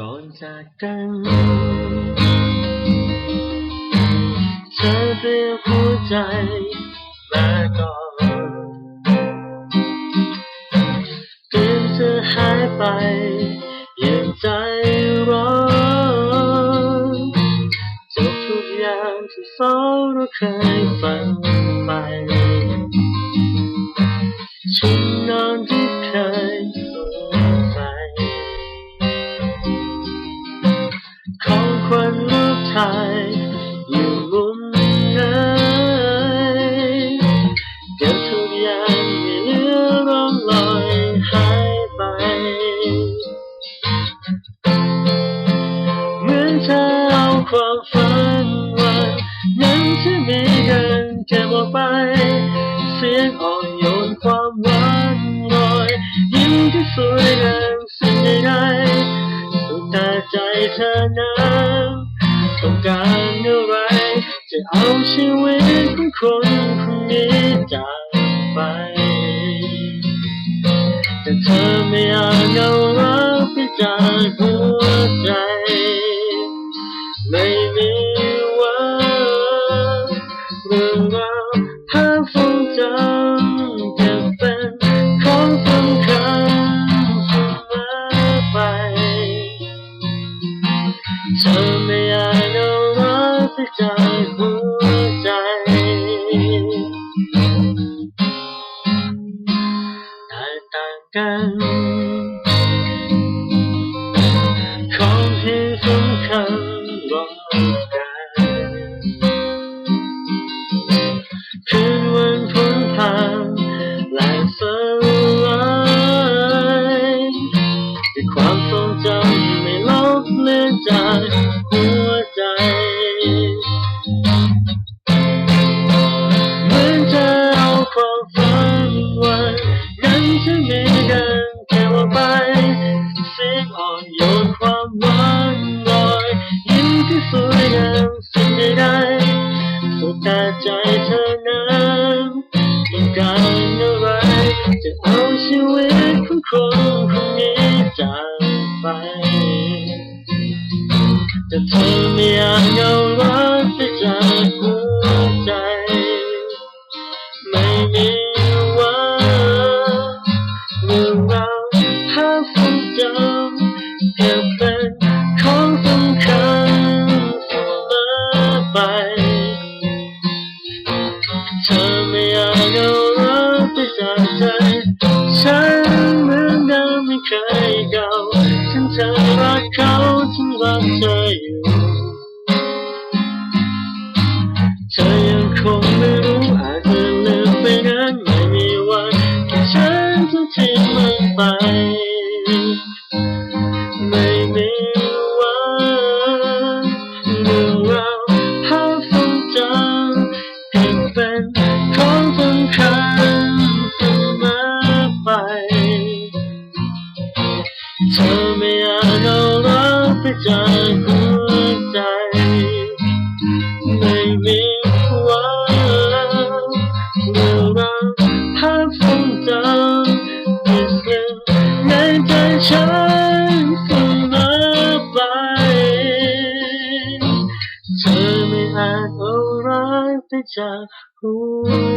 ก่อนจากกันเธอเรียกหัวใจมาก่อนเตรียมจะหายไปย่างใจร้อนจบทุกอย่างที่เฝ้าเราเคยฝันไป ญรูปถ่ายอยู่มุมไหนเก็บทุกอย่างไม่เหลือร่องรอยหายไป เหมือนเธอเอาความฝันวันนั้นที่มีกันเก็บออกไป เสียงอ่อนโยนความหวานลอยยิ้มที่สวยงามสิ่งใดๆสุดแต่ใจเธอนั้น ต้องการอะไร จะเอาชีวิตของคนคนนี้จากไป แต่เธอไม่อาจเอารักไปจากหัวใจ ไม่มีวันเรื่องราวภาพทรงจำจะเป็นของสำคัญเสมอไปเธอ รักไปจหัวใจ แตกต่างกันของที่สำคัญรอกันคืนวันพ้นผ่านและสลายด้วยความทรงจำไม่ลบเลือนจาก ที่มีกันแค่ว่าไปเสียงอ่อนโยนความหวานลอยยิ้มที่สวยงามสิ่งใดๆสุดแต่ใจเธอนั้นต้องการอะไรจะเอาชีวิตของคนคนนี้จากไปแต่เธอไม่อยาจเอารักไปจากหัวใจ ไม่มี เธอไม่อยาจเอารักไปจากใจฉันเหมือนเดิมไม่เคยเก่าฉันจะรักเขาฉันรักเธออยู่ เธ